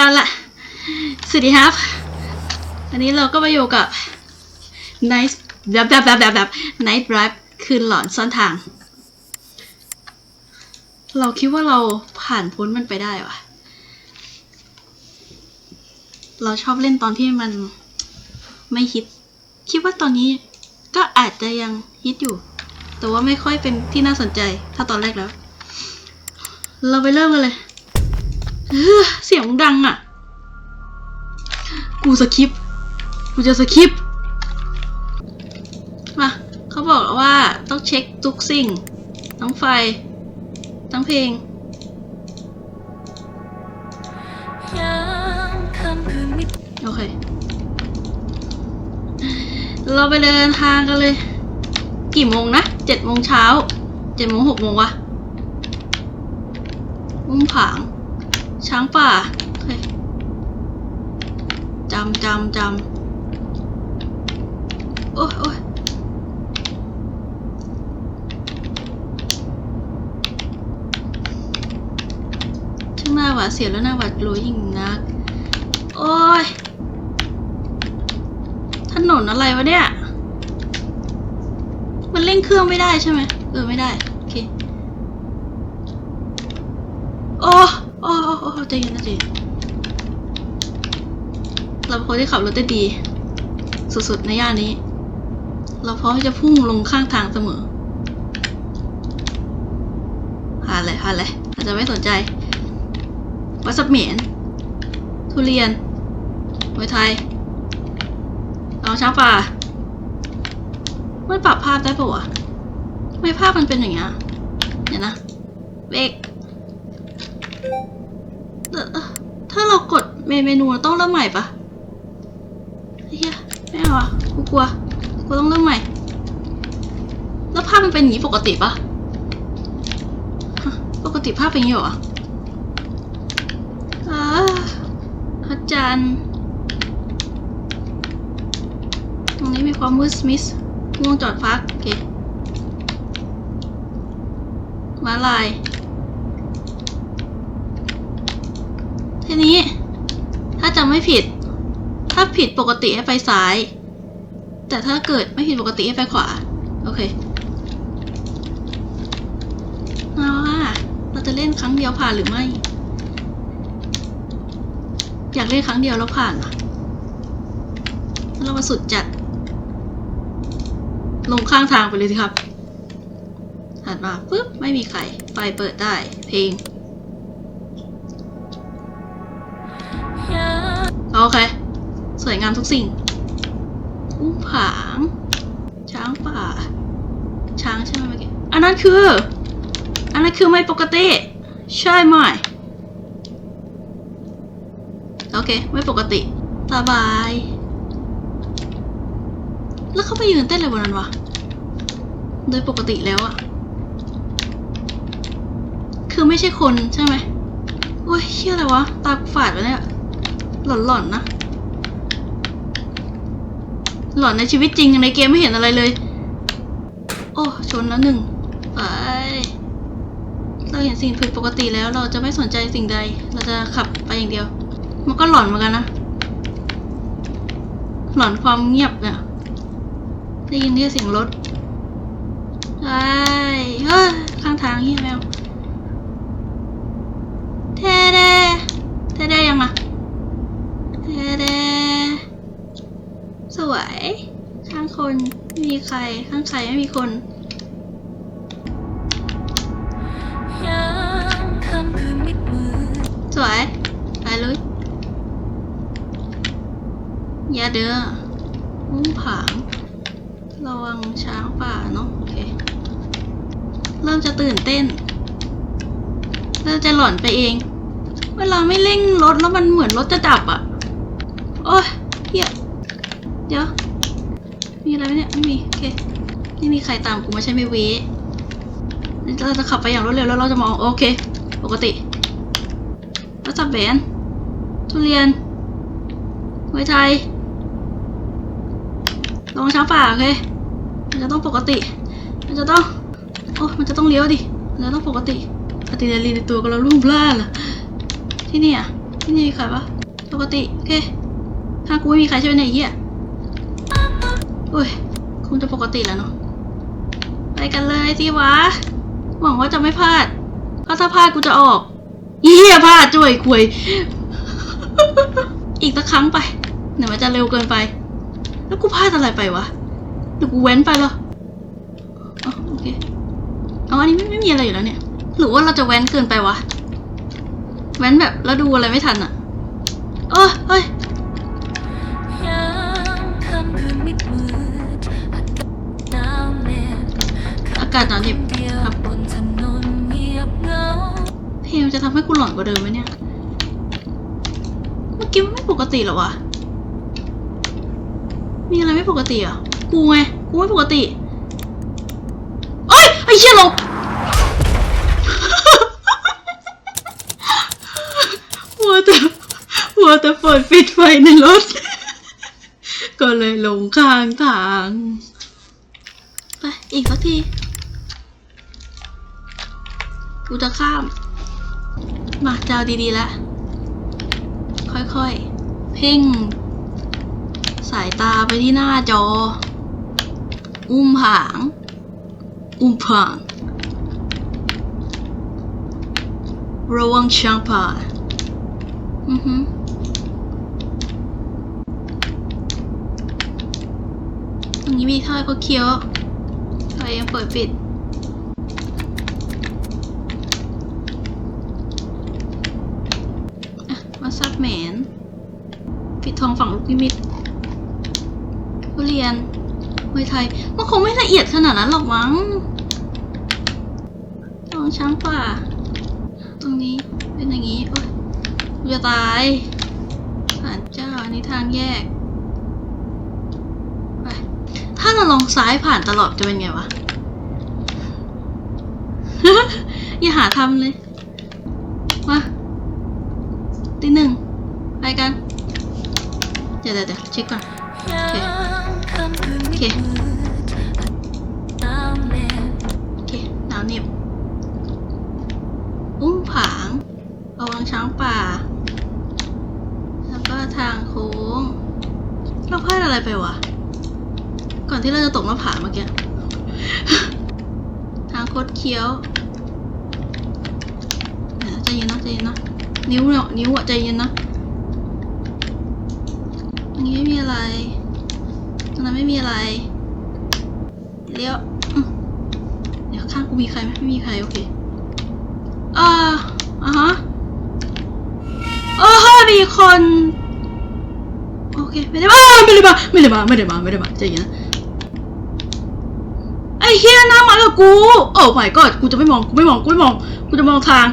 เอาละสวัสดีครับ อันนี้เราก็มาอยู่กับ Night แบบแบบแบบแบบแบบ Night Drive คืนหลอนซ่อนทาง เราคิดว่าเราผ่านพ้นมันไปได้วะเราชอบเล่นตอนที่มันไม่ฮิต คิดว่าตอนนี้ก็อาจจะยังฮิตอยู่ แต่ว่าไม่ค่อยเป็นที่น่าสนใจ ถ้าตอนแรกแล้ว เราไปเริ่มกันเลย เสียงดังอะ กูสคิป กูจะสคิป มา เขาบอกว่าต้องเช็คทุกสิ่ง ทั้งไฟ ทั้งเพลงโอเค เราไปเดินทางกันเลย กี่โมงนะเจ็ดโมงเช้าเจ็ดโมงหกโมงวะอุ้มผาง ช้างป่าจำจำจำโอ้ยโอ้ยช่างหน้าหวาดเสียวแล้วหน้าหวาดกลัวยิ่งนัก โอ้ย ถนนอะไรวะเนี่ย มันเร่งเครื่องไม่ได้ใช่ไหมเออไม่ได้ โอเค โอ้ ใจเย็นนะใจเราเป็นคนที่ขับรถได้ดี สุดๆในย่านนี้ เราพร้อมที่จะพุ่งลงข้างทางเสมอหาเลยหาเลยอาจจะไม่สนใจ วัสับเหมียนทุเรียนมวยไทยเอาช้างป่ามันปรับภาพได้ปะวะทำไม่ภาพมันเป็นอย่างเงี้ยเดี๋ยวนะเบรก ถ้าเรากดเมนูเราต้องเริ่มใหม่ปะเฮียไม่เอาอะกูกลัวกูต้องเริ่มใหม่ แล้วภาพมันเป็นอย่างนี้ปกติปะปกติภาพเป็นอย่างนี้เหรออาอาจารย์ตรงนี้มีความมืดมิสง่วงจอดพักโอเคมาลาย ทีนี้ ถ้าจำไม่ผิด ถ้าผิดปกติให้ไปซ้าย แต่ถ้าเกิดไม่ผิดปกติให้ไปขวา โอเคเอาว่าเราจะเล่นครั้งเดียวผ่านหรือไม่ อยากเล่นครั้งเดียวแล้วผ่านอะเรามาสุดจัด ลงข้างทางไปเลยสิครับหันมาปุ๊บ ไม่มีใคร ไฟเปิดได้ เพลง โอเค สวยงามทุกสิ่งอุ้งผาง ช้างป่า ช้างใช่ไหมเมื่อกี้ อันนั้นคือ อันนั้นคือไม่ปกติ ใช่ไหม โอเค ไม่ปกติ สบาย แล้วเขาไปยืนเต้นอะไรบนนั้นวะ โดยปกติแล้วอะคือไม่ใช่คนใช่ไหมโอ้ยเชื่ออะไรวะ ตาฝาดไปเนี่ย หลอนๆนะ หลอนในชีวิตจริงในเกมไม่เห็นอะไรเลย โอ้ ชนแล้วหนึ่งไปเราเห็นสิ่งผิดปกติแล้วเราจะไม่สนใจสิ่งใด เราจะขับไปอย่างเดียว มันก็หลอนเหมือนกันนะ หลอนความเงียบเนี่ยได้ยินที่เสียงรถไอ้เฮ้ยข้างทางเฮียแมวเทเดเทเดยังอะเทเดสวย ข้างคนไม่มีใคร ข้างใครไม่มีคนสวยไปเลยอย่าเด้อมุ้งผางระวังช้างป่าเนาะโอเค เริ่มจะตื่นเต้น เริ่มจะหลอนไปเอง เวลาไม่เร่งรถแล้วมันเหมือนรถจะดับอะ่ะ โอ้ยเฮียเดี๋ยว มีอะไรไหมเนี่ยไม่มีโอเคไม่มีใครตามกูมาใช่ไหมเวเราจะขับไปอย่างรวดเร็วแล้วเราจะมองโอเค ปกติรถจับแบนทุเรียนมวยไทยระวังช้างป่าโอเคมันจะต้องปกติ มันจะต้องโอ้มันจะต้องเลี้ยวดิมันจะต้องปกติอะดรีนาลีในตัวก็เรารุ่มร่าล่ะที่นี่อะที่นี่มีใครปะปกติโอเคถ้างกูไม่มีใครใช่ไหมเนี่ยเฮีย อุ้ย คงจะปกติแล้วเนาะ ไปกันเลยสิวะ หวังว่าจะไม่พลาด เพราะถ้าพลาดกูจะออกอีเหี้ยพลาดจ่วยคุย อีกสักครั้งไปเดี๋ยวมันจะเร็วเกินไป แล้วกูพลาดอะไรไปวะ หรือกูเว้นไปเหรออ๋อโอเคอ๋ออันนี้ไม่ไม่มีอะไรอยู่แล้วเนี่ย หรือว่าเราจะแว้นเกินไปวะ แว้นแบบแล้วดูอะไรไม่ทันอะเออเฮ้ยากาศหนาวเหน็บอากาศหนาวเหน็บเดียวครับเงียเพลงจะทำให้กูหลอนกว่าเดิมไหมเนี่ย เมื่อกี้มันไม่ปกติหรอวะ มีอะไรไม่ปกติอะ กูไง กูไม่ปกติเอ้ย ไอ้เชี่ยลบหัวแต่หัวแต่เปิดปิดไฟในรถ ก็เลยลงข้างทาง ไป อีกสักที กูจะข้าม มาเจ้าดีๆแล้วค่อยๆ เพ่ง สายตาไปที่หน้าจอ อุ้มผาง อุ้มผาง ระวังช้างป่าอือฮึตรงนี้มีท่อก็เคี้ยวไฟยังเปิดปิด อะมาซับ แหมนปิดทองฝั่งลูกนิมิตทุเรียนมวยไทยมันคงไม่ละเอียดขนาดนั้นหรอกมั้งทองช้างป่า ตรงนี้เป็นอย่างนี้ โอ๊ยจะตายศาลเจ้า อันนี้ทางแยก ไป ถ้าเราลองซ้ายผ่านตลอดจะเป็นไงวะ อย่าหาทำเลย มาตีหนึ่ง กันเดี๋ยวเดี๋ยวเดี๋ยวเช็คก่อนยามค่ำคืนโอมิเคดมืดหนาวเหน็บโอเคหนาวเหน็บอุ้งผางระวังช้างป่า แล้วก็ทางโค้ง เราพลาดอะไรไปวะ ก่อนที่เราจะตกหน้าผาเมื่อกี้ ทางคดเคี้ยวเดี๋ยวใจเย็นนะใจเย็นนะนิ้วเนาะนิ้วอะใจเย็นนะตรง นี้ไม่มีอะไรตรงนั้นไม่มีอะไร เลี้ยวเดี๋ยวข้างกูมีใครไหมไม่มีใครโอเคอ่าอ่าฮะโอ้โหมีคนโอเคไม่ได้มาไม่ได้มาไม่ได้มาไม่ได้มาไม่ได้มาใจเย็นนะไอ้เฮียหน้ามากับกูโอ้ my god กูจะไม่มองกูไม่มองกูไม่มองกูจะมองทาง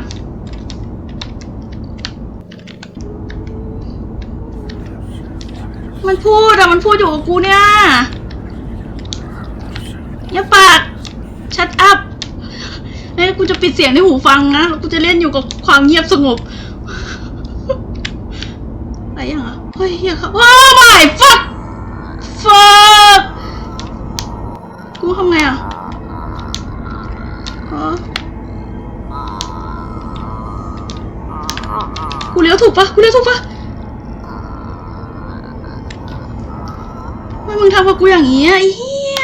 มันพูดอะมันพูดอยู่กับกูเนี่ยอย่าปากชัดอัพเฮ้ยกูจะปิดเสียงในหูฟังนะแล้วกูจะเล่นอยู่กับความเงียบสงบอะไรอย่างอะเฮ้ยเฮียครับว้าว my fuck fuck กูทำไงอะฮะกูเลี้ยวถูกปะกูเลี้ยวถูกปะ งทำกับกูอย่างนี้ไอ้เฮีย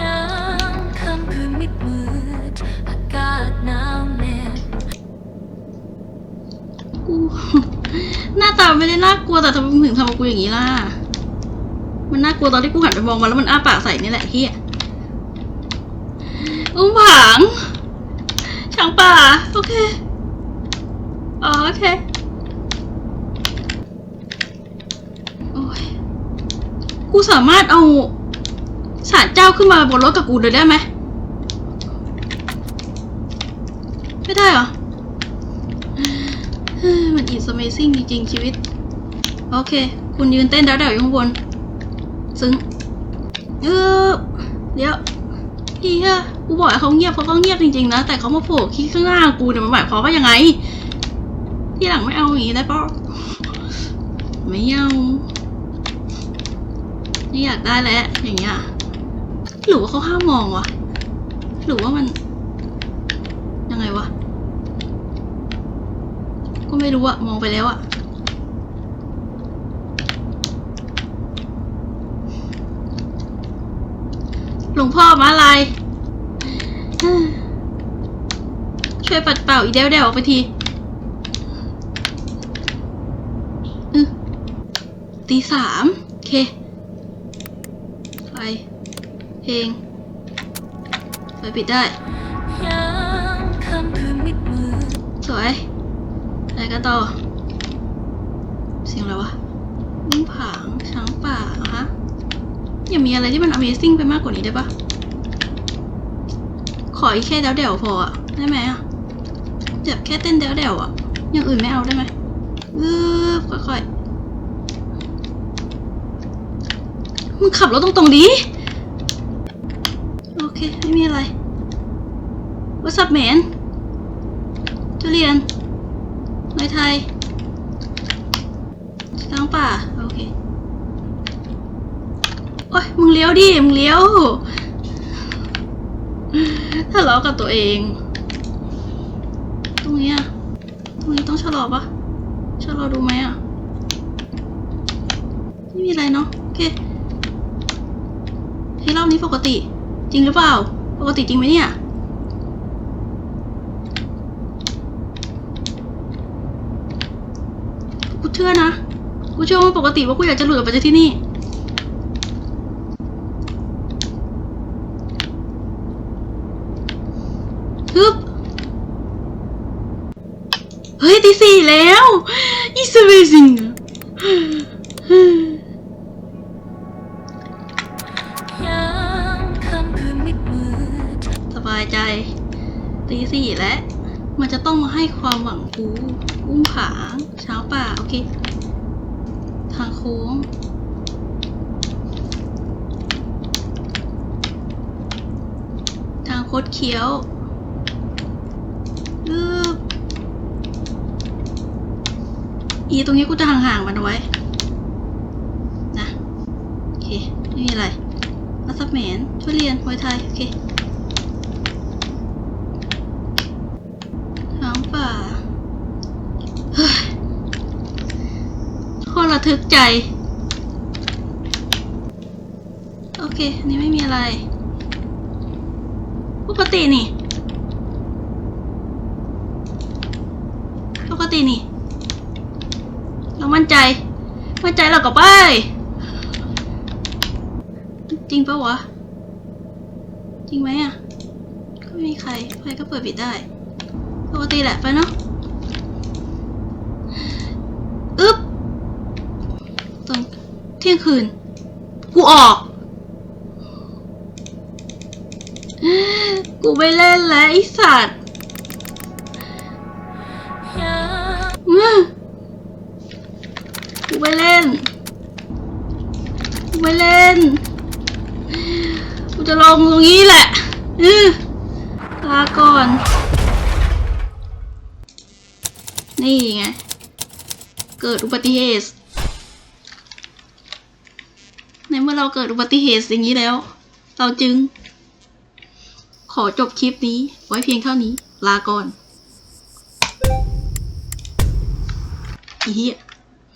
ยามค่ำคืนมิดมืดอากาศหนาวแน่กูหน้าตาไม่ได้น่ากลัวแต่ทำไมถึงทำกับกูอย่างนี้ล่ะ มันน่ากลัวตอนที่กูหันไปมองมันแล้วมันอ้าปากใส่นี่แหละเฮียอุ้งผางางป่า โอเค อ๋อ โอเค โอ้ย กูสามารถเอาสารเจ้าขึ้นมาบนรถกับกูเลยได้ไหม ไม่ได้เหรอ มัน is amazing จริงๆ ชีวิต โอเค คุณยืนเต้นแล้วเดี๋ยวอยู่ข้างบน ซึ้งเออเดี๋ยวเฮีย กูบอกให้เขาเงียบเขาก็เงียบจริงๆนะ แต่เขามาโผล่ขี้ข้างหน้ากูเนี่ยมันหมายความว่ายังไง ที่หลังไม่เอาอย่างนี้ได้ปะไม่เอาไม่อยากได้แล้ว อย่างเงี้ย หรือว่าเขาห้ามมองวะ หรือว่ามัน ยังไงวะ ก็ไม่รู้อะมองไปแล้วอะหลวงพ่อมาอะไร ช่วยปัดเป่าอีเดวเดวออกไปทีตีสามโอเค ไฟ เพลง ไฟปิดได้ สวย อะไรกันต่อ เสียงอะไรวะลุงผาง ช้างป่าฮะอย่ามีอะไรที่มัน Amazing ไปมากกว่านี้ได้ปะ ออีกแค่เดวเดวพออะได้ไหมอะแบบแค่เต้นเดวเดวอะอย่างอื่นไม่เอาได้ไหมอือค่อยๆมึงขับรถตรงๆดีโอเค ไม่มีอะไร What's up man ทุเรียนไม้ไทยช้างป่า โอเค โอ้ยมึงเลี้ยวดิ มึงเลี้ยว ทะเลาะกับตัวเอง ตรงนี้อะตรงนี้ต้องชะลอปะชะลอดูไหมอะไม่มีอะไรเนาะ โอเคเฮ้ยรอบนี้ปกติ จริงหรือเปล่า ปกติจริงไหมเนี่ยกูเชื่อนะ กูเชื่อว่าปกติว่ากูอยากจะหลุดออกไปจากที่นี่ ฮึบ เฮ้ย ตีสี่แล้ว It's amazing ยามค่ำคืนมิดมืดสบายใจตีสี่แล้ว มันจะต้องมาให้ความหวังกูอุ้มผางช้าป่า โอเค ทางโค้งทางโคดเคี้ยวอึบ อีตรงนี้กูจะห่างๆมันเอาไว้ นะ โอเค ไม่มีอะไรมาซับแหมนทุเรียนไวยไทย โอเคช้างป่าเฮ้ยโคตรระทึกใจ โอเค อันนี้ไม่มีอะไร ปกตินี่ ปกตินี่ มั่นใจ มั่นใจเราก็ไป จริงปะวะ จริงไหมอะ ก็ไม่มีใครไฟก็เปิดปิดได้ ปกติแหละไปเนาะอึ๊บตอนเที่ยงคืน กูออก กูไม่เล่นแล้วไอสัตว์ นกูจะลงตรงนี้แหละอลาก่อน นี่ไง เกิดอุบัติเหตุ ในเมื่อเราเกิดอุบัติเหตุอย่างนี้แล้ว เราจึง ขอจบคลิปนี้ ไว้เพียงเท่านี้ ลาก่อนอีเหี้ย